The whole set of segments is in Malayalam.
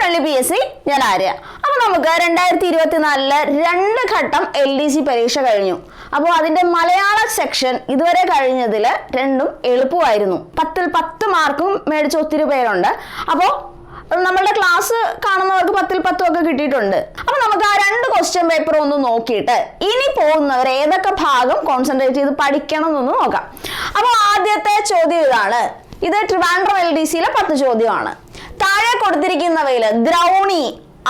ഫ്രണ്ട്ലി പി എസ് സി ഞാൻ ആര്യ. അപ്പൊ നമുക്ക് രണ്ടായിരത്തി ഇരുപത്തിനാലിൽ രണ്ട് ഘട്ടം എൽ ഡി സി പരീക്ഷ കഴിഞ്ഞു. അപ്പോൾ അതിന്റെ മലയാള സെക്ഷൻ ഇതുവരെ കഴിഞ്ഞതിൽ രണ്ടും എളുപ്പമായിരുന്നു. പത്തിൽ പത്ത് മാർക്കും മേടിച്ച ഒത്തിരി പേരുണ്ട്. അപ്പോൾ നമ്മളുടെ ക്ലാസ് കാണുന്നവർക്ക് പത്തിൽ പത്തും ഒക്കെ കിട്ടിയിട്ടുണ്ട്. അപ്പൊ നമുക്ക് ആ രണ്ട് ക്വസ്റ്റ്യൻ പേപ്പർ ഒന്ന് നോക്കിയിട്ട് ഇനി പോകുന്നവർ ഏതൊക്കെ ഭാഗം കോൺസെൻട്രേറ്റ് ചെയ്ത് പഠിക്കണം എന്നൊന്ന് നോക്കാം. അപ്പോൾ ആദ്യത്തെ ചോദ്യം ഇതാണ്. ഇത് ട്രിവാൻഡ്രം എൽ ഡി സിയിലെ പത്ത് ചോദ്യമാണ്. താഴെ കൊടുത്തിരിക്കുന്നവയിൽ ദ്രൗണി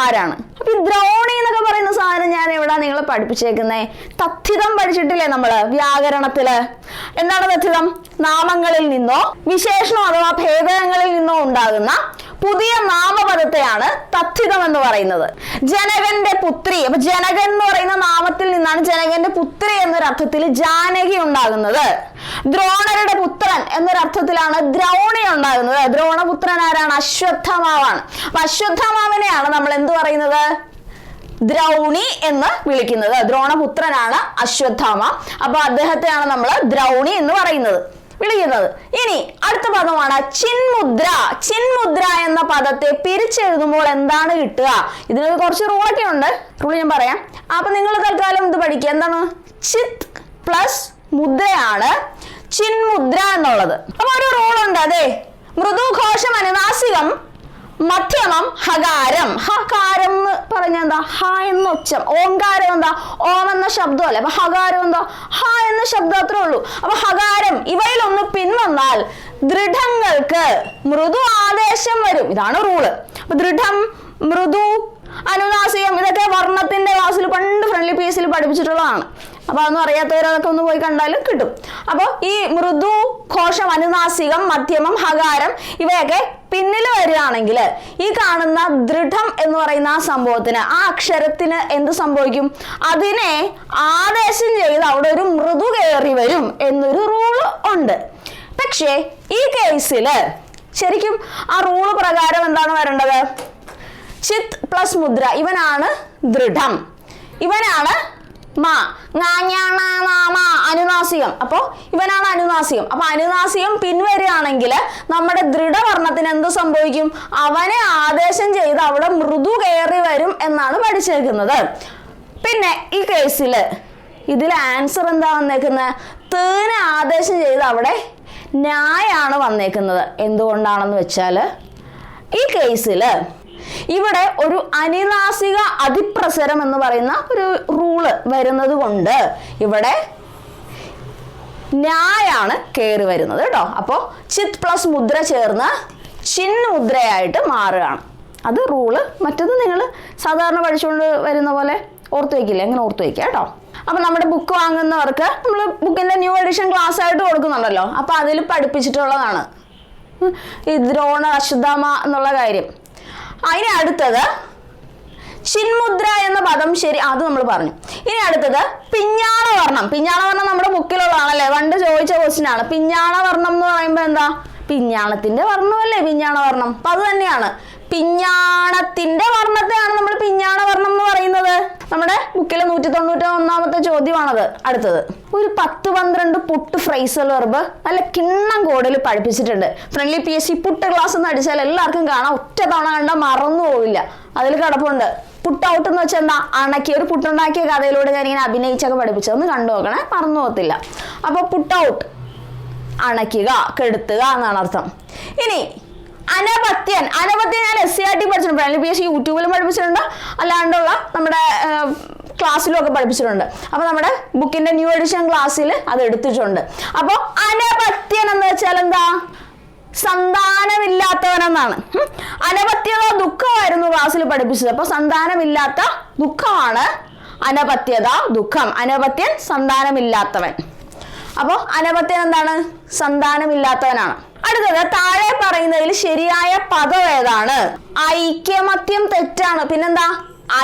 ആരാണ്? അപ്പൊ ഈ ദ്രൗണി എന്നൊക്കെ പറയുന്ന സാധനം ഞാൻ എവിടെ നിങ്ങളെ പഠിപ്പിച്ചേക്കുന്നേ? തഥിതം പഠിച്ചിട്ടില്ലേ നമ്മൾ വ്യാകരണത്തിൽ? എന്താണ് തഥിതം നാമങ്ങളിൽ നിന്നോ വിശേഷണോ അഥവാ ഭേദങ്ങളിൽ നിന്നോ ഉണ്ടാകുന്ന പുതിയ നാമപദത്തെയാണ് തഥിതം എന്ന് പറയുന്നത്. ജനകന്റെ പുത്രി അപ്പൊ ജനകൻ എന്ന് പറയുന്ന നാമത്തിൽ നിന്നാണ് ജനകന്റെ പുത്രി എന്നൊരർത്ഥത്തിൽ ജാനകി ഉണ്ടാകുന്നത്. ദ്രോണരുടെ പുത്രൻ എന്നൊരർത്ഥത്തിലാണ് ദ്രൗണി ഉണ്ടാകുന്നത്. ദ്രോണപുത്രൻ ആരാണ്? അശ്വത്ഥമാവാണ്. അപ്പൊ അശ്വത്ഥമാവനെയാണ് നമ്മൾ എന്ത് പറയുന്നത്? ദ്രൗണി എന്ന് വിളിക്കുന്നത്. ദ്രോണപുത്രനാണ് അശ്വത്ഥാമ. അപ്പൊ അദ്ദേഹത്തെയാണ് നമ്മൾ ദ്രൗണി എന്ന് പറയുന്നത്. വിളിക്കുന്നത്. ഇനി അടുത്ത പദമാണ് ചിൻമുദ്ര. ചിൻമുദ്ര എന്ന പദത്തെ പിരിച്ചെഴുതുമ്പോൾ എന്താണ് കിട്ടുക? ഇതിന് കുറച്ച് റൂളൊക്കെ ഉണ്ട്. റൂൾ ഞാൻ പറയാം. അപ്പൊ നിങ്ങൾ തൽക്കാലം ഇത് പഠിക്കുക എന്താണ്? ചിത് പ്ലസ് മുദ്രയാണ് ചിൻമുദ്ര എന്നുള്ളത്. അപ്പൊ ഒരു റൂൾ ഉണ്ട്. അതെ. മൃദുഘോഷം അനുനാസികം മധ്യമം ഹകാരം. ഹകാരം എന്ന് പറഞ്ഞ എന്താ? ഹ എന്ന ഉച്ചം. ഓങ്കാരം എന്താ? ഓം എന്ന ശബ്ദമല്ല അപ്പൊ ഹകാരം എന്താ? ഹ എന്ന ശബ്ദം അത്രേ ഉള്ളൂ. അപ്പൊ ഹകാരം ഇവയിലൊന്ന് പിൻവന്നാൽ ദൃഢങ്ങൾക്ക് മൃദു ആദേശം വരും. ഇതാണ് റൂൾ ദൃഢം മൃദു അനുനാസികം ഇതൊക്കെ വർണത്തിന്റെ ക്ലാസ്സിൽ പണ്ട് ഫ്രണ്ട്ലി പീസിൽ പഠിപ്പിച്ചിട്ടുള്ളതാണ്. അപ്പൊ അതൊന്നും അറിയാത്തവർ അതൊക്കെ ഒന്ന് പോയി കണ്ടാലും കിട്ടും. അപ്പോൾ ഈ മൃദു ഘോഷം അനുനാസികം മധ്യമം ഹകാരം ഇവയൊക്കെ പിന്നിൽ വരികയാണെങ്കിൽ ഈ കാണുന്ന ദൃഢം എന്ന് പറയുന്ന ആ സംഭവത്തിന് ആ അക്ഷരത്തിന് എന്ത് സംഭവിക്കും? അതിനെ ആദേശം ചെയ്ത് അവിടെ ഒരു മൃദു കയറി വരും എന്നൊരു റൂൾ ഉണ്ട്. പക്ഷേ ഈ കേസിൽ ശരിക്കും ആ റൂൾ പ്രകാരം എന്താണ് വരേണ്ടത്? ചിത് പ്ലസ് മുദ്ര. ഇവനാണ് ദൃഢം. ഇവനാണ് അനുനാസികം. അപ്പോ ഇവനാണ് അനുനാസികം. അപ്പൊ അനുനാസികം പിൻവരികയാണെങ്കിൽ നമ്മുടെ ദൃഢവർണത്തിന് എന്ത് സംഭവിക്കും? അവനെ ആദേശം ചെയ്ത് അവിടെ മൃദു കയറി വരും എന്നാണ് പഠിച്ചേക്കുന്നത്. പിന്നെ ഈ കേസിൽ ഇതിൽ ആൻസർ എന്താ വന്നേക്കുന്നത് തേനെ ആദേശം ചെയ്ത് അവിടെ ന്യായാണ് വന്നേക്കുന്നത്. എന്തുകൊണ്ടാണെന്ന് വെച്ചാൽ ഈ കേസിൽ ഇവിടെ ഒരു അനിനാസിക അതിപ്രസരം എന്ന് പറയുന്ന ഒരു റൂൾ വരുന്നത് കൊണ്ട് ഇവിടെ ന്യായാണ് കയറി വരുന്നത് കേട്ടോ അപ്പോൾ ചിത് പ്ലസ് മുദ്ര ചേർന്ന് ചിൻ മുദ്രയായിട്ട് മാറുകയാണ്. അത് റൂൾ മറ്റത് നിങ്ങൾ സാധാരണ പഠിച്ചുകൊണ്ട് വരുന്ന പോലെ ഓർത്ത് വയ്ക്കില്ലേ അങ്ങനെ ഓർത്ത് വയ്ക്കുക കേട്ടോ അപ്പം നമ്മുടെ ബുക്ക് വാങ്ങുന്നവർക്ക് നമ്മൾ ബുക്കിന്റെ ന്യൂ എഡിഷൻ ക്ലാസ് ആയിട്ട് കൊടുക്കുന്നുണ്ടല്ലോ. അപ്പോൾ അതിൽ പഠിപ്പിച്ചിട്ടുള്ളതാണ്. ഈ ദ്രോണ അശുദ്ധാമ എന്നുള്ള കാര്യം. അതിന് അടുത്തത് ചിന്മുദ്ര എന്ന പദം ശരി അത് നമ്മൾ പറഞ്ഞു. ഇനി അടുത്തത് പിഞ്ഞാണ വർണം പിഞ്ഞാണ വർണം നമ്മുടെ ബുക്കിലുള്ളതാണല്ലേ പണ്ട് ചോദിച്ച ക്വസ്റ്റ്യൻ ആണ്. പിഞ്ഞാണ വർണം എന്ന് പറയുമ്പോൾ എന്താ? പിഞ്ഞാണത്തിന്റെ വർണമല്ലേ പിഞ്ഞാണ വർണം അപ്പൊ അത് തന്നെയാണ്. പിഞ്ഞാണത്തിന്റെ വർണത്തെയാണ് നമ്മൾ പിഞ്ഞാണ വർണം എന്ന് പറയുന്നത്. നമ്മുടെ ബുക്കിലെ നൂറ്റി തൊണ്ണൂറ്റി ഒന്നാമത്തെ ചോദ്യമാണത്. അടുത്തത്. ഒരു പത്ത് പന്ത്രണ്ട് പുട്ട് ഫ്രൈസൽ വെർബ് നല്ല കിണ്ണം കോഡിൽ പഠിപ്പിച്ചിട്ടുണ്ട്. Friendly P S C put class എന്ന് അടിച്ചാൽ എല്ലാവർക്കും കാണാം. ഒറ്റ തവണ കണ്ടാൽ മറന്നു പോവില്ല. അതിൽ കിടപ്പുണ്ട്. പുട്ട് ഔട്ട് എന്ന് വെച്ചാൽ എന്താ? അണക്കി ഒരു പുട്ടുണ്ടാക്കിയ കഥയിലൂടെ ഞാൻ ഇങ്ങനെ അഭിനയിച്ചൊക്കെ പഠിപ്പിച്ചതൊന്ന് കണ്ടു നോക്കണേ. മറന്നു പോകത്തില്ല. അപ്പോൾ പുട്ട് ഔട്ട് അണയ്ക്കുക കെടുത്തുക എന്നാണ് അർത്ഥം. ഇനി അനപത്യൻ അനപത്യൻ ഞാൻ എസ് സി ആർ ടി പഠിച്ചിട്ടുണ്ട്. പി എസ് യൂട്യൂബിലും പഠിപ്പിച്ചിട്ടുണ്ട്. അല്ലാണ്ടുള്ള നമ്മുടെ ക്ലാസ്സിലും ഒക്കെ പഠിപ്പിച്ചിട്ടുണ്ട്. അപ്പോൾ നമ്മുടെ ബുക്കിന്റെ ന്യൂ എഡിഷൻ ക്ലാസ്സിൽ അത് എടുത്തിട്ടുണ്ട്. അപ്പോൾ അനപത്യൻ എന്ന് വെച്ചാൽ എന്താ? സന്താനമില്ലാത്തവനെന്നാണ്. അനപത്യത ദുഃഖമായിരുന്നു ക്ലാസ്സിൽ പഠിപ്പിച്ചത്. അപ്പോൾ സന്താനമില്ലാത്ത ദുഃഖമാണ് അനപത്യത ദുഃഖം. അനപത്യൻ സന്താനമില്ലാത്തവൻ. അപ്പോൾ അനപത്യൻ എന്താണ്? സന്താനമില്ലാത്തവനാണ്. അടുത്തത് താഴെ പറയുന്നതിൽ ശരിയായ പദം ഏതാണ്? ഐക്യമത്യം തെറ്റാണ്. പിന്നെന്താ?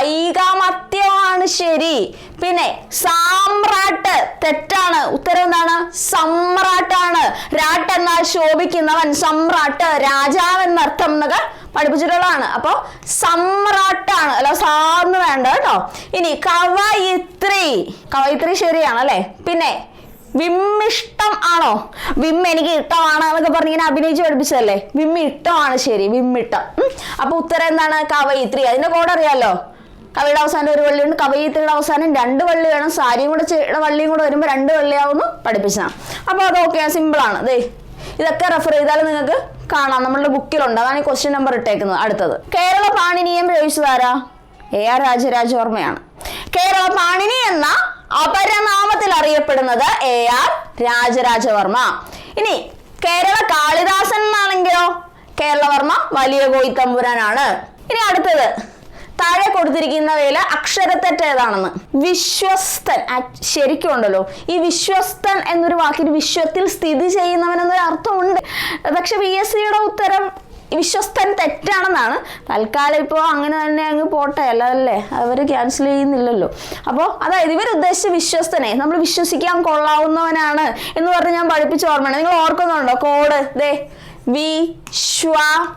ഐകമത്യമാണ് ശരി. പിന്നെ സാമ്രാട്ട് തെറ്റാണ്. ഉത്തരം എന്താണ്? സമ്രാട്ടാണ്. രാട്ട് എന്നാൽ ശോഭിക്കുന്നവൻ സമ്രാട്ട് രാജാവ് എന്നർത്ഥം എന്നൊക്കെ പഠിപ്പിച്ചിട്ടുള്ളതാണ്. അപ്പൊ സമ്രാട്ടാണ്. അല്ല സാന്ന് വേണ്ട കേട്ടോ. ഇനി കവയിത്രി. കവയിത്രി ശരിയാണ് അല്ലെ? പിന്നെ വിമ്മിഷ്ടം ആണോ? വിം എനിക്ക് ഇഷ്ടമാണ് എന്നൊക്കെ പറഞ്ഞ് ഇങ്ങനെ അഭിനയിച്ച് പഠിപ്പിച്ചതല്ലേ? വിമ്മി ഇഷ്ടമാണ് ശരി വിമ്മിട്ടം. അപ്പൊ ഉത്തരം എന്താണ്? കവയിത്രി. അതിന്റെ കോഡ് അറിയാലോ? കവിയുടെ അവസാനം ഒരു വള്ളിയുണ്ട് കവയിത്രിയുടെ അവസാനം രണ്ട് വള്ളി വേണം. സാരിയും കൂടെ വള്ളിയും കൂടെ വരുമ്പോൾ രണ്ട് വള്ളിയാവുന്നു. പഠിപ്പിച്ചതാണ്. അപ്പോൾ അത് ഓക്കെ സിമ്പിളാണ് ദേ ഇതൊക്കെ റെഫർ ചെയ്താൽ നിങ്ങൾക്ക് കാണാം. നമ്മളുടെ ബുക്കിലുണ്ട് അതാണ് ഈ ക്വസ്റ്റ്യൻ നമ്പർ ഇട്ടേക്കുന്നത്. അടുത്തത്. കേരള പാണിനിയം രചിച്ചതാരാ എ ആർ രാജരാജവർമ്മയാണ് കേരള പാണിനി എന്ന അപരനാമത്തിൽ അറിയപ്പെടുന്നത് എ ആർ രാജരാജവർമ്മ. ഇനി കേരള കാളിദാസൻ എന്നാണെങ്കിലോ? കേരളവർമ്മ വലിയ കോയിത്തമ്പുരാനാണ് ഇനി അടുത്തത്. താഴെ കൊടുത്തിരിക്കുന്നവയിൽ അക്ഷരത്തെറ്റ് ഏതാണെന്ന്. വിശ്വസ്തൻ. ശരിക്കും ഉണ്ടല്ലോ. ഈ വിശ്വസ്തൻ എന്നൊരു വാക്കിന് വിശ്വത്തിൽ സ്ഥിതി ചെയ്യുന്നവൻ എന്നൊരു അർത്ഥമുണ്ട് പക്ഷെ പി എസ് സിയുടെ ഉത്തരം വിശ്വസ്തൻ തെറ്റാണെന്നാണ്. തൽക്കാലം ഇപ്പോൾ അങ്ങനെ തന്നെ അങ്ങ് പോട്ടെ അല്ലതല്ലേ അവർ ക്യാൻസൽ ചെയ്യുന്നില്ലല്ലോ. അപ്പോൾ അതായത് ഇവർ ഉദ്ദേശിച്ച വിശ്വസ്തനെ നമ്മൾ വിശ്വസിക്കാൻ കൊള്ളാവുന്നവനാണ് എന്ന് പറഞ്ഞ് ഞാൻ പഠിപ്പിച്ച ഓർമ്മയാണ്. നിങ്ങൾ ഓർക്കുന്നുണ്ടോ? കോഡ് ദേ വിശ്വസ്തൻ.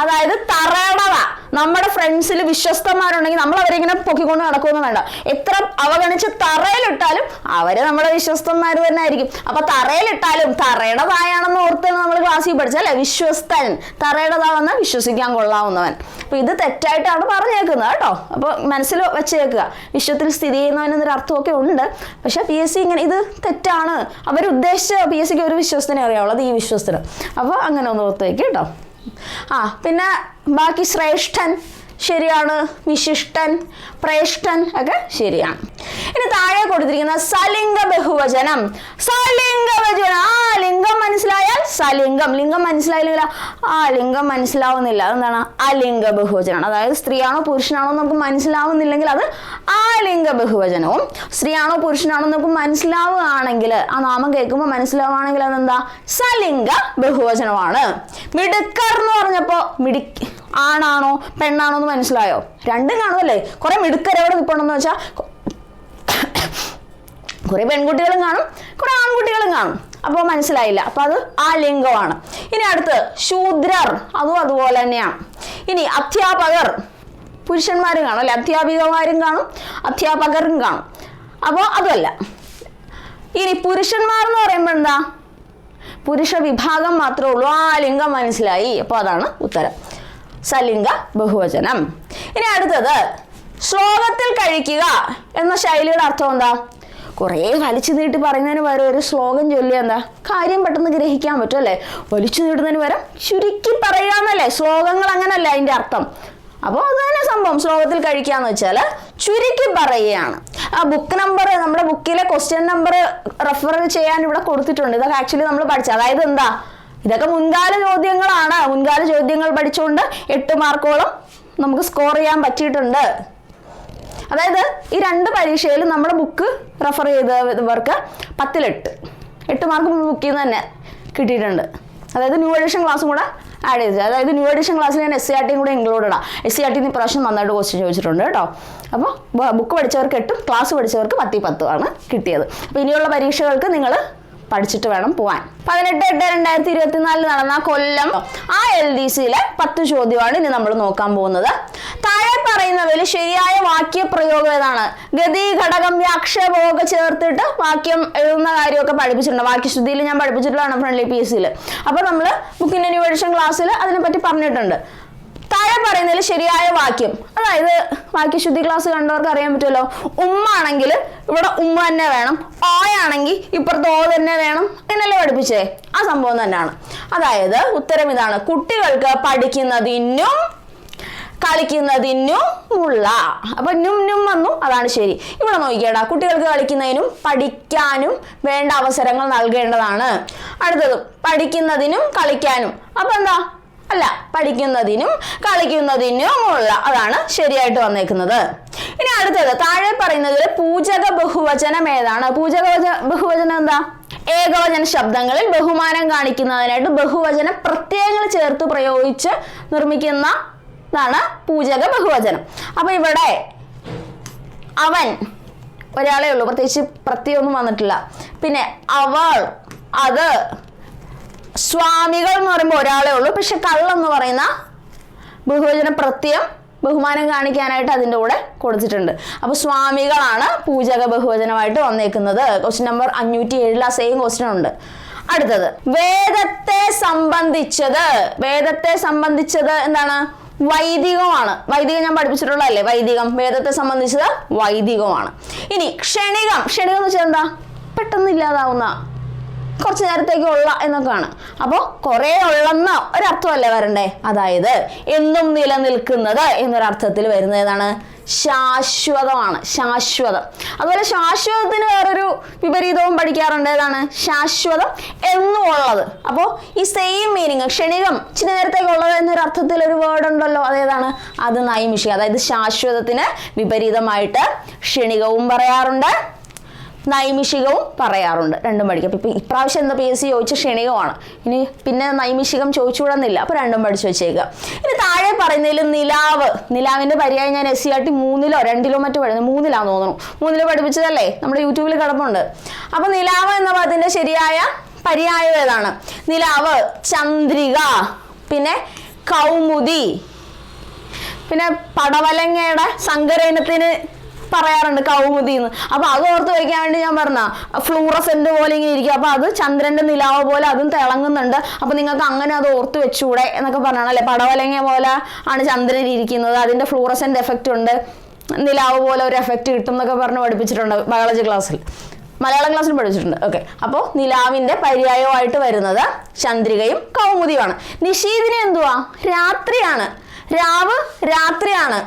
അതായത് തറയടവ. നമ്മുടെ ഫ്രണ്ട്സിൽ വിശ്വസ്തന്മാരുണ്ടെങ്കിൽ നമ്മൾ അവരെ ഇങ്ങനെ പൊക്കിക്കൊണ്ട് നടക്കുമെന്ന് വേണ്ട. എത്ര അവഗണിച്ച് തറയിലിട്ടാലും അവർ നമ്മുടെ വിശ്വസ്തന്മാർ തന്നെ ആയിരിക്കും. അപ്പൊ തറയിലിട്ടാലും തറയുടെ തായാണെന്ന് നമ്മൾ ക്ലാസ്സിൽ പഠിച്ചല്ലേ വിശ്വസ്തൻ. തറയുടെ താവെന്ന് വിശ്വസിക്കാൻ കൊള്ളാവുന്നവൻ. അപ്പൊ ഇത് തെറ്റായിട്ടാണ് പറഞ്ഞേക്കുന്നത് കേട്ടോ. അപ്പൊ മനസ്സിൽ വെച്ചേക്കുക. വിശ്വത്തിൽ സ്ഥിതി ചെയ്യുന്നവൻ എന്നൊരു അർത്ഥമൊക്കെ ഉണ്ട്. പക്ഷെ പി എസ് സി ഇങ്ങനെ ഇത് തെറ്റാണ്. അവരുദ്ദേശിച്ച പി എസ് സിക്ക് ഒരു വിശ്വസ്തനെ അറിയാവുള്ളൂ. അത് ഈ വിശ്വസ്തന്. അപ്പോൾ അങ്ങനെ ഒന്ന് ഓർത്തേക്ക് കേട്ടോ. ആ പിന്നെ ബാക്കി ശ്രേഷ്ഠൻ. ശരിയാണ് വിശിഷ്ടൻ പ്രേഷ്ഠൻ ഒക്കെ ശരിയാണ്. ഇനി താഴെ കൊടുത്തിരിക്കുന്ന സലിംഗ ബഹുവചനം. സലിംഗ വചനം ആ ലിംഗം മനസ്സിലായാൽ സലിംഗം. ലിംഗം മനസ്സിലായില്ല ആ ലിംഗം മനസ്സിലാവുന്നില്ല. അതെന്താണ്? അലിംഗ ബഹുവചനം അതായത് സ്ത്രീയാണോ പുരുഷനാണോ നമുക്ക് മനസ്സിലാവുന്നില്ലെങ്കിൽ അത് ആലിംഗ ബഹുവചനവും. സ്ത്രീയാണോ പുരുഷനാണോ നമുക്ക് മനസ്സിലാവുകയാണെങ്കിൽ ആ നാമം കേൾക്കുമ്പോൾ മനസ്സിലാവുകയാണെങ്കിൽ അതെന്താ? സലിംഗ ബഹുവചനമാണ്. മിടുക്കർ എന്ന് പറഞ്ഞപ്പോൾ മിടുക്കി ആണാണോ പെണ്ണാണോ എന്ന് മനസ്സിലായോ? രണ്ടും കാണുമല്ലേ? കുറെ മിടുക്കരവിടെ നിൽപ്പുണ്ടെന്ന് വെച്ചാൽ കുറെ പെൺകുട്ടികളും കാണും കുറെ ആൺകുട്ടികളും കാണും. അപ്പോൾ മനസ്സിലായില്ല. അപ്പോൾ അത് ആ ലിംഗമാണ് ഇനി അടുത്ത് ശൂദ്രർ അതും അതുപോലെ തന്നെയാണ്. ഇനി അധ്യാപകർ പുരുഷന്മാരും കാണും അല്ലെ? അധ്യാപികമാരും കാണും അധ്യാപകരും കാണും. അപ്പോൾ അതുമല്ല. ഇനി പുരുഷന്മാർ എന്ന് പറയുമ്പോൾ എന്താ? പുരുഷ വിഭാഗം മാത്രമേ ഉള്ളൂ. ആ ലിംഗം മനസ്സിലായി. അപ്പോൾ അതാണ് ഉത്തരം. സലിംഗ ബഹുവചനം ഇനി അടുത്തത് ശ്ലോകത്തിൽ കഴിക്കുക എന്ന ശൈലിയുടെ അർത്ഥം എന്താ? കുറേ വലിച്ചു നീട്ടി പറയുന്നതിന് പകരം ഒരു ശ്ലോകം ചൊല്ലി എന്താ? കാര്യം പെട്ടെന്ന് ഗ്രഹിക്കാൻ പറ്റും അല്ലേ? വലിച്ചു നീട്ടുന്നതിന് പകരം ചുരുക്കി പറയുക എന്നല്ലേ? ശ്ലോകങ്ങൾ അങ്ങനല്ല അതിന്റെ അർത്ഥം. അപ്പോൾ അത് തന്നെ സംഭവം. ശ്ലോകത്തിൽ കഴിക്കാന്ന് വെച്ചാൽ ചുരുക്കി പറയുകയാണ്. ആ ബുക്ക് നമ്പർ നമ്മുടെ ബുക്കിലെ ക്വസ്റ്റ്യൻ നമ്പർ റെഫർ ചെയ്യാൻ ഇവിടെ കൊടുത്തിട്ടുണ്ട്. ഇതൊക്കെ ആക്ച്വലി നമ്മൾ പഠിച്ചത്. അതായത് എന്താ? ഇതൊക്കെ മുൻകാല ചോദ്യങ്ങളാണ്. മുൻകാല ചോദ്യങ്ങൾ പഠിച്ചുകൊണ്ട് എട്ട് മാർക്കോളം നമുക്ക് സ്കോർ ചെയ്യാൻ പറ്റിയിട്ടുണ്ട്. അതായത് ഈ രണ്ട് പരീക്ഷയിലും നമ്മുടെ ബുക്ക് റെഫർ ചെയ്തവർക്ക് പത്തിലെട്ട്. എട്ട് മാർക്ക് ബുക്കിൽ നിന്ന് തന്നെ കിട്ടിയിട്ടുണ്ട്. അതായത് ന്യൂ എഡിഷൻ ക്ലാസ്സും കൂടെ ആഡ് ചെയ്തത് അതായത് ന്യൂ എഡിഷൻ ക്ലാസ്സിൽ ഞാൻ എസ് സി ആർ ടിയും കൂടെ ഇൻക്ലൂഡ് ആണ് എസ് സി ആർ ടി ഇപ്രാവശ്യം നന്നായിട്ട് ക്വസ്റ്റ്യൻ ചോദിച്ചിട്ടുണ്ട് കേട്ടോ. അപ്പോൾ ബുക്ക് പഠിച്ചവർക്ക് എട്ടും ക്ലാസ് പഠിച്ചവർക്ക് പത്തി പത്തുമാണ് കിട്ടിയത്. അപ്പോൾ ഇനിയുള്ള പരീക്ഷകൾക്ക് നിങ്ങൾ പഠിച്ചിട്ട് വേണം പോവാൻ. പതിനെട്ട് എട്ട് രണ്ടായിരത്തി ഇരുപത്തിനാലിൽ നടന്ന കൊല്ലം ആ എൽ ഡി സിയിലെ പത്ത് ചോദ്യമാണ് ഇനി നമ്മൾ നോക്കാൻ പോകുന്നത്. താഴെ പറയുന്നവയിൽ ശരിയായ വാക്യ പ്രയോഗം ഏതാണ്? ഗതി ഘടകം വ്യാക്ഷേപമൊക്കെ ചേർത്തിട്ട് വാക്യം എഴുതുന്ന കാര്യമൊക്കെ പഠിപ്പിച്ചിട്ടുണ്ട്. വാക്യശുദ്ധിയിൽ ഞാൻ പഠിപ്പിച്ചിട്ടുള്ളതാണ് ഫ്രണ്ട്ലി പി എസ് സിയിൽ അപ്പോൾ നമ്മൾ ബുക്കിന്റെ ന്യൂ എഡിഷൻ ക്ലാസ്സിൽ അതിനെപ്പറ്റി പറഞ്ഞിട്ടുണ്ട്. താഴെ പറയുന്നതിൽ ശരിയായ വാക്യം. അതായത് വാക്യശുദ്ധി ക്ലാസ് കണ്ടവർക്ക് അറിയാൻ പറ്റുമല്ലോ. ഉമ്മ ആണെങ്കിൽ ഇവിടെ ഉമ്മ തന്നെ വേണം. ഓയാണെങ്കിൽ ഇപ്പുറത്ത് ഓ തന്നെ വേണം എന്നല്ലേ പഠിപ്പിച്ചേ? ആ സംഭവം തന്നെയാണ്. അതായത് ഉത്തരം ഇതാണ്. കുട്ടികൾക്ക് പഠിക്കുന്നതിനും കളിക്കുന്നതിനും ഉള്ള. അപ്പൊ നും നും വന്നു. അതാണ് ശരി. ഇവിടെ നോക്കിയേടാ. കുട്ടികൾക്ക് കളിക്കുന്നതിനും പഠിക്കാനും വേണ്ട അവസരങ്ങൾ നൽകേണ്ടതാണ്. അടുത്തത് പഠിക്കുന്നതിനും കളിക്കാനും. അപ്പൊ എന്താ? അല്ല പഠിക്കുന്നതിനും കളിക്കുന്നതിനും ഉള്ള അതാണ് ശരിയായിട്ട് വന്നേക്കുന്നത്. ഇനി അടുത്തത് താഴെ പറയുന്നതിൽ പൂജക ബഹുവചനം ഏതാണ്? പൂജക ബഹുവചനം എന്താ? ഏകവചന ശബ്ദങ്ങളിൽ ബഹുമാനം കാണിക്കുന്നതിനായിട്ട് ബഹുവചന പ്രത്യയങ്ങൾ ചേർത്ത് പ്രയോഗിച്ച് നിർമ്മിക്കുന്ന ഇതാണ് പൂജക ബഹുവചനം. അപ്പൊ ഇവിടെ അവൻ ഒരാളെ ഉള്ളൂ പ്രത്യേകിച്ച് പ്രത്യയമൊന്നും വന്നിട്ടില്ല. പിന്നെ അവൾ അത് സ്വാമികൾ എന്ന് പറയുമ്പോൾ ഒരാളെ ഉള്ളൂ. പക്ഷെ കള്ളെന്ന് പറയുന്ന ബഹുവചന പ്രത്യം ബഹുമാനം കാണിക്കാനായിട്ട് അതിന്റെ കൂടെ കൊടുത്തിട്ടുണ്ട്. അപ്പോൾ സ്വാമികളാണ് പൂജക ബഹുവചനമായിട്ട് വന്നേക്കുന്നത്. ക്വസ്റ്റ്യൻ നമ്പർ അഞ്ഞൂറ്റി ഏഴിൽ ആ സെയിം ക്വസ്റ്റ്യൻ ഉണ്ട്. അടുത്തത് വേദത്തെ സംബന്ധിച്ചത് വേദത്തെ സംബന്ധിച്ചത് എന്താണ്? വൈദികമാണ്. വൈദികം ഞാൻ പഠിപ്പിച്ചിട്ടുള്ളതല്ലേ? വൈദികം. വേദത്തെ സംബന്ധിച്ചത് വൈദികമാണ്. ഇനി ക്ഷണികം. ക്ഷണികം എന്ന് വെച്ചാൽ എന്താ? പെട്ടെന്ന് ഇല്ലാതാവുന്ന കുറച്ച് നേരത്തേക്ക് ഉള്ള എന്നൊക്കെയാണ്. അപ്പോൾ കുറേ ഉള്ളെന്ന ഒരർത്ഥമല്ലേ വരണ്ടേ? അതായത് എന്നും നിലനിൽക്കുന്നത് എന്നൊരർത്ഥത്തിൽ വരുന്നതാണ് ശാശ്വതമാണ്. ശാശ്വതം. അതുപോലെ ശാശ്വതത്തിന് വേറൊരു വിപരീതവും പഠിക്കാറുണ്ട് ഏതാണ്? ശാശ്വതം എന്നും ഉള്ളത് അപ്പോൾ ഈ സെയിം മീനിങ് ക്ഷണികം ഇച്ചിരി നേരത്തേക്ക് ഉള്ളത് എന്നൊരു അർത്ഥത്തിൽ ഒരു വേർഡ് ഉണ്ടല്ലോ. അതേതാണ്? അത് നൈമിഷികം. അതായത് ശാശ്വതത്തിന് വിപരീതമായിട്ട് ക്ഷണികവും പറയാറുണ്ട്. നൈമിഷികവും പറയാറുണ്ട്. രണ്ടും പഠിക്കും. ഇപ്പം ഇപ്രാവശ്യം എന്താ പി എസ് സി ചോദിച്ച ക്ഷണികമാണ്. ഇനി പിന്നെ നൈമിഷികം ചോദിച്ചുകൂടുന്നില്ല. അപ്പോൾ രണ്ടും പഠിച്ചു വെച്ചേക്കുക ഇനി താഴെ പറയുന്നതിൽ നിലാവ്. നിലാവിന്റെ പര്യായം ഞാൻ എസ് സി ആർ ടി മൂന്നിലോ രണ്ടിലോ മറ്റോ പഠിച്ചു. മൂന്നിലാന്ന് തോന്നുന്നു. മൂന്നിലോ പഠിപ്പിച്ചതല്ലേ? നമ്മുടെ യൂട്യൂബിൽ കിടപ്പുണ്ട്. അപ്പോൾ നിലാവ് എന്ന പദത്തിന്റെ ശരിയായ പര്യായം ഏതാണ്? നിലാവ് ചന്ദ്രിക പിന്നെ കൗമുദി. പിന്നെ പടവലങ്ങയുടെ സങ്കരയിനത്തിന് പറയാറുണ്ട് കൗമുദി എന്ന് അപ്പൊ അത് ഓർത്ത് വയ്ക്കാൻ വേണ്ടി ഞാൻ പറഞ്ഞ ഫ്ലൂറസെന്റ് പോലെ ഇങ്ങനെ ഇരിക്കും. അപ്പൊ അത് ചന്ദ്രന്റെ നിലാവ് പോലെ അതും തിളങ്ങുന്നുണ്ട്. അപ്പൊ നിങ്ങൾക്ക് അങ്ങനെ അത് ഓർത്ത് വെച്ചുകൂടെ എന്നൊക്കെ പറഞ്ഞാണ് അല്ലെ പടവലങ്ങ പോലെ ആണ് ചന്ദ്രൻ ഇരിക്കുന്നത്. അതിന്റെ ഫ്ലൂറസെന്റ് എഫക്റ്റ് ഉണ്ട്. നിലാവ് പോലെ ഒരു എഫക്റ്റ് കിട്ടും എന്നൊക്കെ പറഞ്ഞ് പഠിപ്പിച്ചിട്ടുണ്ട് ബയോളജി ക്ലാസ്സിൽ. മലയാളം ക്ലാസ്സിൽ പഠിച്ചിട്ടുണ്ട്. ഓക്കെ അപ്പോൾ നിലാവിന്റെ പര്യായമായിട്ട് വരുന്നത് ചന്ദ്രികയും കൗമുദിയുമാണ്. നിഷീദിനെ എന്തുവാ? രാത്രിയാണ്. രാവ് രാത്രിയാണ്.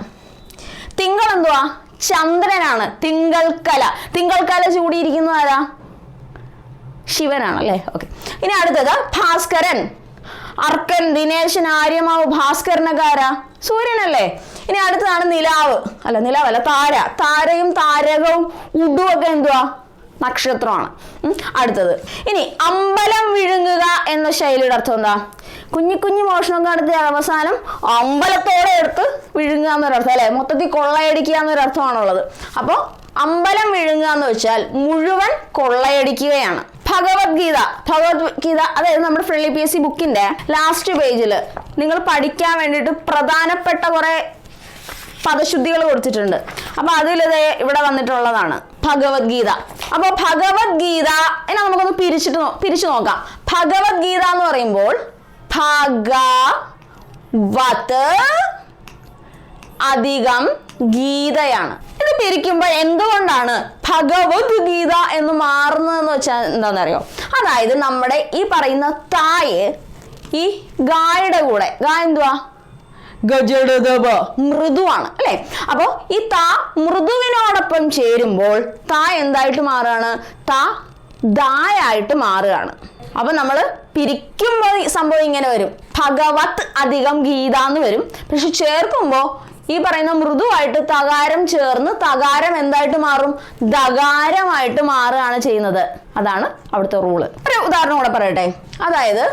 തിങ്കൾ എന്തുവാ? ചന്ദ്രനാണ്. തിങ്കൾക്കല. തിങ്കൾക്കല ചൂടിയിരിക്കുന്നത് ആരാ? ശിവനാണ് അല്ലേ ഓക്കെ ഇനി അടുത്തത് ഭാസ്കരൻ. അർക്കൻ ദിനേശൻ ആര്യമാവ് ഭാസ്കരനൊക്കെ സൂര്യനല്ലേ? ഇനി അടുത്തതാണ് നിലാവ്. അല്ല നിലാവല്ല താര. താരയും താരകവും ഉടുവൊക്കെ എന്തുവാ? നക്ഷത്രമാണ്. അടുത്തത്. ഇനി അമ്പലം വിഴുങ്ങുക എന്ന ശൈലിയുടെ അർത്ഥം എന്താ? കുഞ്ഞു കുഞ്ഞു മോഷണം നടത്തിയ അവസാനം അമ്പലത്തോടെ എടുത്ത് വിഴുങ്ങുക എന്നൊരർത്ഥം അല്ലെ? മൊത്തത്തിൽ കൊള്ളയടിക്കുക എന്നൊരർത്ഥമാണുള്ളത് അപ്പോൾ അമ്പലം വിഴുങ്ങുക എന്ന് വെച്ചാൽ മുഴുവൻ കൊള്ളയടിക്കുകയാണ്. ഭഗവത്ഗീത ഭഗവത്ഗീത അതായത് നമ്മുടെ ഫ്രണ്ട്ലി പി എസ് സി ബുക്കിന്റെ ലാസ്റ്റ് പേജിൽ നിങ്ങൾ പഠിക്കാൻ വേണ്ടിയിട്ട് പ്രധാനപ്പെട്ട കുറെ പദശുദ്ധികൾ കൊടുത്തിട്ടുണ്ട്. അപ്പൊ അതിലത് ഇവിടെ വന്നിട്ടുള്ളതാണ്. ഭഗവത്ഗീത. അപ്പൊ ഭഗവത്ഗീത എന്നാ നമുക്കൊന്ന് പിരിച്ചിട്ട് പിരിച്ചു നോക്കാം. ഭഗവത്ഗീത എന്ന് പറയുമ്പോൾ ഭഗവത് അധികം ഗീതയാണ്. ഇത് പിരിക്കുമ്പോൾ എന്തുകൊണ്ടാണ് ഭഗവത്ഗീത എന്ന് മാറുന്നതെന്ന് വെച്ചാൽ എന്താണെന്നറിയോ? അതായത് നമ്മുടെ ഈ പറയുന്ന തായ് ഈ ഗായുടെ കൂടെ ഗാ എന്തുവാ? ഗജഡതബ മൃദുവാണ് അല്ലെ? അപ്പോൾ ഈ താ മൃദുവിനോടൊപ്പം ചേരുമ്പോൾ താ എന്തായിട്ട് മാറുകയാണ്? താ ദായായിട്ട് മാറുകയാണ്. അപ്പൊ നമ്മൾ പിരിക്കുമ്പോൾ സംഭവം ഇങ്ങനെ വരും. ഭഗവത് അധികം ഗീത എന്ന് വരും. പക്ഷെ ചേർക്കുമ്പോൾ ഈ പറയുന്ന മൃദുവായിട്ട് തകാരം ചേർന്ന് തകാരം എന്തായിട്ട് മാറും? ദകാരമായിട്ട് മാറുകയാണ് ചെയ്യുന്നത്. അതാണ് അവിടുത്തെ റൂൾ ഒരു ഉദാഹരണം കൂടെ പറയട്ടെ. അതായത്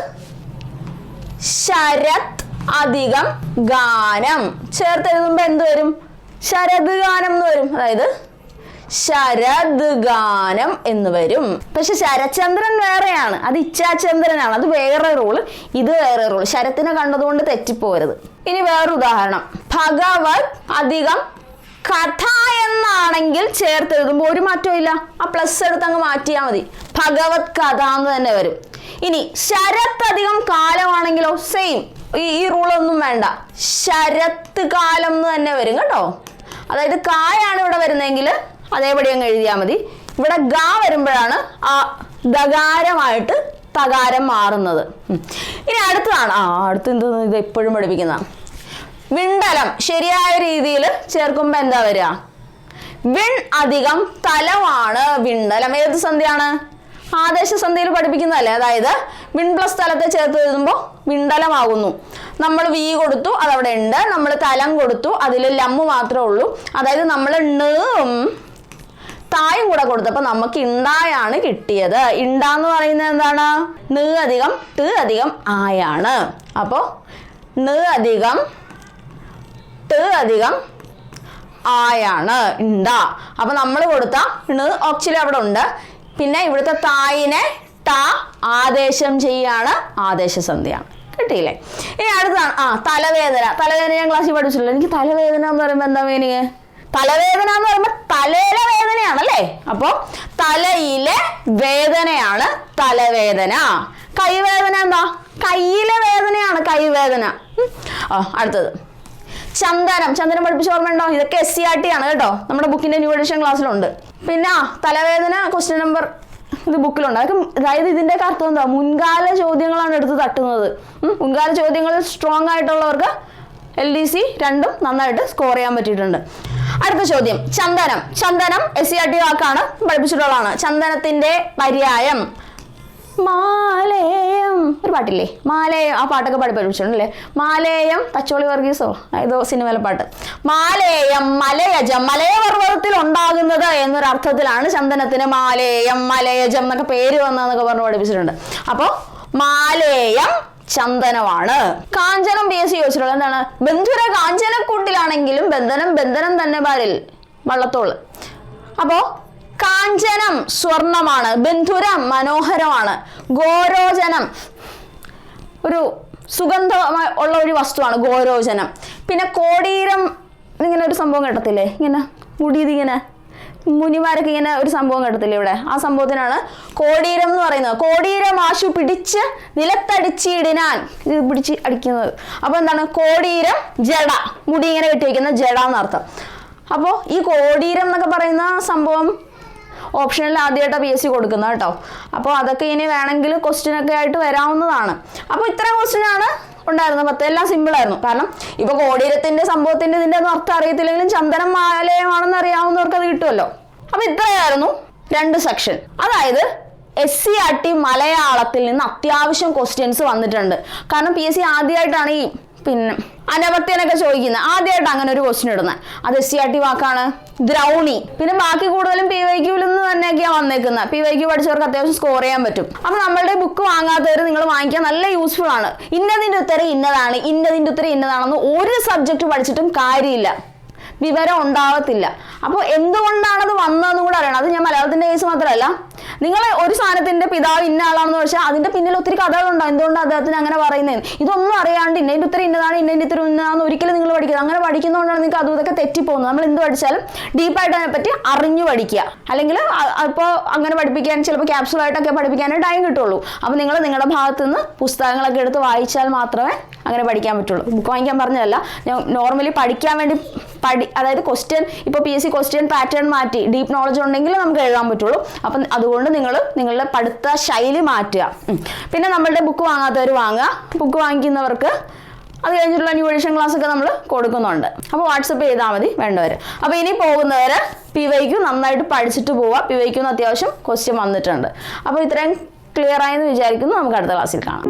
ശരത് അധികം ഗാനം. ചേർത്ത് എഴുതുമ്പോ എന്ത് വരും? ശരത് ഗാനം എന്ന് വരും. അതായത് ശരത് ഗാനം എന്ന് വരും. പക്ഷെ ശരചന്ദ്രൻ വേറെയാണ്. അത് ഇച്ഛാചന്ദ്രനാണ്. അത് വേറെ റൂൾ ഇത് വേറെ റൂൾ ശരത്തിനെ കണ്ടതുകൊണ്ട് തെറ്റിപ്പോരുത്. ഇനി വേറൊരു ഉദാഹരണം ഭഗവത് അധികം കഥ എന്നാണെങ്കിൽ ചേർത്ത് എഴുതുമ്പോൾ ഒരു മാറ്റവും ഇല്ല. ആ പ്ലസ് എടുത്ത് അങ്ങ് മാറ്റിയാൽ മതി. ഭഗവത് കഥ എന്ന് തന്നെ വരും. ഇനി ശരത്തധികം കാലമാണെങ്കിലോ? സെയിം ഈ റൂളൊന്നും വേണ്ട. ശരത്ത് കാലം എന്ന് തന്നെ വരും കേട്ടോ. അതായത് കായാണ് ഇവിടെ വരുന്നതെങ്കിൽ അതേപടി അങ്ങ് എഴുതിയാൽ മതി. ഇവിടെ ഗാ വരുമ്പോഴാണ് ആ ദകാരമായിട്ട് തകാരം മാറുന്നത്. ഇനി അടുത്തതാണ്. ആ അടുത്ത് എന്ത് ഇത് എപ്പോഴും പഠിപ്പിക്കുന്ന. വിണ്ടലം. ശരിയായ രീതിയിൽ ചേർക്കുമ്പോൾ എന്താ വരിക? വിൺ അധികം തലമാണ് വിണ്ടലം. ഏത് സന്ധിയാണ് ആദേശ സന്ധിയിൽ പഠിപ്പിക്കുന്നതല്ലേ? അതായത് വിൺ പ്ലസ് തലത്തെ ചേർത്ത് എഴുതുമ്പോൾ വിണ്ടലമാകുന്നു. നമ്മൾ വി കൊടുത്തു അതവിടെ ഉണ്ട്. നമ്മൾ തലം കൊടുത്തു അതിൽ ലമ്മ് മാത്രമേ ഉള്ളൂ. അതായത് നമ്മൾ ണും തായും കൂടെ കൊടുത്തപ്പോൾ നമുക്ക് ഇണ്ടായാണ് കിട്ടിയത്. ഇണ്ട എന്ന് പറയുന്നത് എന്താണ്? ണ് അധികം ട് അധികം ആയാണ്. അപ്പോൾ ണ് അധികം ട് അധികം ആയാണ്. ഇണ്ട. അപ്പോൾ നമ്മൾ കൊടുത്ത ണ് ഓക്സിലി അവിടെ ഉണ്ട്. പിന്നെ ഇവിടുത്തെ തായിനെ ത ആദേശം ചെയ്യാണ് ആദേശസന്ധിയാണ് കിട്ടിയില്ലേ? ഇനി അടുത്താണ്. ആ തലവേദന. തലവേദന ഞാൻ ക്ലാസ്സിൽ പഠിച്ചിട്ടില്ല. എനിക്ക് തലവേദന എന്ന് പറയുമ്പോൾ എന്താ മീനിങ് തലവേദന എന്ന് പറയുമ്പോൾ തലയിലെ വേദനയാണല്ലേ? അപ്പോൾ തലയിലെ വേദനയാണ് തലവേദന. കൈവേദന എന്താ? കയ്യിലെ വേദനയാണ് കൈവേദന. ആ അടുത്തത്. ചന്ദനം. ചന്ദനം പഠിപ്പിച്ച ഓർമ്മയുണ്ടോ? ഇതൊക്കെ എസ് സി ആർ ടി ആണ് കേട്ടോ. നമ്മുടെ ബുക്കിന്റെ ന്യൂ എഡിഷൻ ക്ലാസ്സിലുണ്ട് പിന്നെ തലവേദന ക്വസ്റ്റ്യൻ നമ്പർ ഇത് ബുക്കിലുണ്ട് അതൊക്കെ അതായത് ഇതിന്റെ അർത്ഥം എന്താ? മുൻകാല ചോദ്യങ്ങളാണ് എടുത്ത് തട്ടുന്നത്. മുൻകാല ചോദ്യങ്ങൾ സ്ട്രോങ് ആയിട്ടുള്ളവർക്ക് എൽ ഡി സി രണ്ടും നന്നായിട്ട് സ്കോർ ചെയ്യാൻ പറ്റിയിട്ടുണ്ട്. അടുത്ത ചോദ്യം. ചന്ദനം. ചന്ദനം എസ് സി ആർ ടി വാക്കാണ് പഠിപ്പിച്ചിട്ടുള്ളതാണ്. ചന്ദനത്തിന്റെ പര്യായം. മാലേയം. ഒരു പാട്ടില്ലേ? മാലേയം. ആ പാട്ടൊക്കെ പാടി പഠിപ്പിച്ചിട്ടുണ്ടല്ലേ മാലേയം തച്ചോളി വർഗീസോ? ഏതോ സിനിമയിലെ പാട്ട്. മാലേയം മലയജം. മലയപർവതത്തിൽ ഉണ്ടാകുന്നത് എന്നൊരു അർത്ഥത്തിലാണ് ചന്ദനത്തിന് മാലേയം മലയജം എന്നൊക്കെ പേര് വന്നതെന്നൊക്കെ പറഞ്ഞ് പഠിപ്പിച്ചിട്ടുണ്ട്. അപ്പോൾ മാലേയം ചന്ദനമാണ്. കാഞ്ചനം പി എസ് സി ചോദിച്ചിട്ടുള്ളത് എന്താണ്? ബന്ധുര കാഞ്ചനക്കൂട്ടിലാണെങ്കിലും ബന്ധനം ബന്ധനം തന്നെ പാലിൽ വള്ളത്തോൾ. അപ്പോ കാഞ്ചനം സ്വർണമാണ് ബന്ധുരം മനോഹരമാണ് ഗോരോചനം. ഒരു സുഗന്ധ ഉള്ള ഒരു വസ്തുവാണ് ഗോരോചനം. പിന്നെ കോടീരം ഇങ്ങനെ ഒരു സംഭവം കേട്ടത്തില്ലേ? ഇങ്ങനെ മുടിയത് ഇങ്ങനെ മുനിമാരൊക്കെ ഇങ്ങനെ ഒരു സംഭവം കേട്ടത്തില്ലേ ഇവിടെ? ആ സംഭവത്തിനാണ് കോടീരം എന്ന് പറയുന്നത്. കോടീരം ആശു പിടിച്ച് നിലത്തടിച്ചിടിനാൻ. ഇത് പിടിച്ച് അടിക്കുന്നത്. അപ്പോൾ എന്താണ്? കോടീരം ജട. മുടി ഇങ്ങനെ കെട്ടി ജട എന്നർത്ഥം. അപ്പോൾ ഈ കോടീരം എന്നൊക്കെ പറയുന്ന സംഭവം ഓപ്ഷനിൽ ആദ്യമായിട്ടാണ് പി എസ് സി കൊടുക്കുന്നത് കേട്ടോ. അപ്പോൾ അതൊക്കെ ഇനി വേണമെങ്കിൽ ക്വസ്റ്റ്യൻ ഒക്കെ ആയിട്ട് വരാവുന്നതാണ്. അപ്പോൾ ഇത്രയും ക്വസ്റ്റ്യൻ ആണ് ഉണ്ടായിരുന്നത്. പത്ത് എല്ലാം സിമ്പിൾ ആയിരുന്നു. കാരണം ഇപ്പൊ കോടീരത്തിന്റെ സംഭവത്തിന്റെ ഇതിന്റെ ഒന്നും അർത്ഥം അറിയത്തില്ലെങ്കിലും ചന്ദനം മാലയമാണെന്ന് അറിയാവുന്നവർക്ക് അത് കിട്ടുമല്ലോ. അപ്പോൾ ഇത്രയായിരുന്നു രണ്ട് സെക്ഷൻ അതായത് എസ് സി ആർ ടി മലയാളത്തിൽ നിന്ന് അത്യാവശ്യം ക്വസ്റ്റ്യൻസ് വന്നിട്ടുണ്ട്. കാരണം പി എസ് സി ആദ്യമായിട്ടാണ് ഈ പിന്നെ അനപത്യനൊക്കെ ചോദിക്കുന്നത് ആദ്യമായിട്ട് അങ്ങനെ ഒരു ക്വസ്റ്റ്യൻ ഇടുന്നത് അത് എസ് സി ആർ ടി വാക്കാണ്. ദ്രൗണി. പിന്നെ ബാക്കി കൂടുതലും പി വൈ ക്യൂവിൽ നിന്ന് തന്നെയൊക്കെയാണ് വന്നേക്കുന്നത് പി വൈ ക്യൂ പഠിച്ചവർക്ക് അത്യാവശ്യം സ്കോർ ചെയ്യാൻ പറ്റും. അപ്പൊ നമ്മളുടെ ബുക്ക് വാങ്ങാത്തവർ നിങ്ങൾ വാങ്ങിക്കാൻ നല്ല യൂസ്ഫുൾ ആണ്. ഇന്നതിന്റെ ഉത്തരം ഇന്നതാണ്. ഇന്നതിന്റെ ഉത്തരം ഇന്നതാണെന്ന് ഒരു സബ്ജക്റ്റ് പഠിച്ചിട്ടും കാര്യമില്ല. വിവരം ഉണ്ടാവത്തില്ല. അപ്പോൾ എന്തുകൊണ്ടാണത് വന്നതെന്ന് കൂടെ അറിയണം. അത് ഞാൻ മലയാളത്തിന്റെ കേസ് മാത്രമല്ല നിങ്ങൾ ഒരു സാധനത്തിന്റെ പിതാവ് ഇന്ന ആളാണെന്ന് വെച്ചാൽ അതിന്റെ പിന്നിൽ ഒത്തിരി കഥകളുണ്ടോ. എന്തുകൊണ്ടാണ് അദ്ദേഹത്തിന് അങ്ങനെ പറയുന്നത് ഇതൊന്നും അറിയാണ്ട് ഇന്നതിന്റെ ഉത്തരം ഇന്നതാണ് ഇന്നതിന്റെ ഉത്തരം ഇന്നതാണെന്ന് ഒരിക്കലും നിങ്ങൾ പഠിക്കുന്നത് അങ്ങനെ പഠിക്കുന്നതുകൊണ്ടാണ് നിങ്ങൾക്ക് അതും ഇതൊക്കെ തെറ്റിപ്പോകുന്നത്. നമ്മൾ എന്ത് പഠിച്ചാലും ഡീപ്പായിട്ട് അതിനെപ്പറ്റി അറിഞ്ഞു പഠിക്കുക. അല്ലെങ്കിൽ അപ്പോൾ അങ്ങനെ പഠിപ്പിക്കാൻ ചിലപ്പോൾ ക്യാപ്സുളായിട്ടൊക്കെ പഠിപ്പിക്കാനേ ടൈം കിട്ടുള്ളൂ. അപ്പോൾ നിങ്ങൾ നിങ്ങളുടെ ഭാഗത്ത് നിന്ന് പുസ്തകങ്ങളൊക്കെ എടുത്ത് വായിച്ചാൽ മാത്രമേ അങ്ങനെ പഠിക്കാൻ പറ്റുള്ളൂ. ബുക്ക് വാങ്ങിക്കാൻ പറഞ്ഞതല്ല. ഞാൻ നോർമലി പഠിക്കാൻ വേണ്ടി പഠി അതായത് ക്വസ്റ്റ്യൻ ഇപ്പോൾ P S C question pattern മാറ്റി ഡീപ്പ് നോളജ് ഉണ്ടെങ്കിൽ നമുക്ക് എഴുതാൻ പറ്റുള്ളൂ. അപ്പം അതുകൊണ്ട് നിങ്ങൾ നിങ്ങളുടെ പഠിത്ത ശൈലി മാറ്റുക. പിന്നെ നമ്മളുടെ ബുക്ക് വാങ്ങാത്തവർ വാങ്ങുക. ബുക്ക് വാങ്ങിക്കുന്നവർക്ക് അത് കഴിഞ്ഞിട്ടുള്ള ന്യൂ എഡിഷൻ ക്ലാസ് ഒക്കെ നമ്മൾ കൊടുക്കുന്നുണ്ട്. അപ്പോൾ വാട്സപ്പ് ചെയ്താൽ മതി വേണ്ടവർ അപ്പോൾ ഇനി പോകുന്നവർ പി വൈക്ക് നന്നായിട്ട് പഠിച്ചിട്ട് പോവുക. പി വൈക്ക് അത്യാവശ്യം ക്വസ്റ്റ്യൻ വന്നിട്ടുണ്ട്. അപ്പോൾ ഇത്രയും ക്ലിയർ ആയെന്ന് വിചാരിക്കുന്നു. നമുക്ക് അടുത്ത ക്ലാസ്സിൽ കാണാം.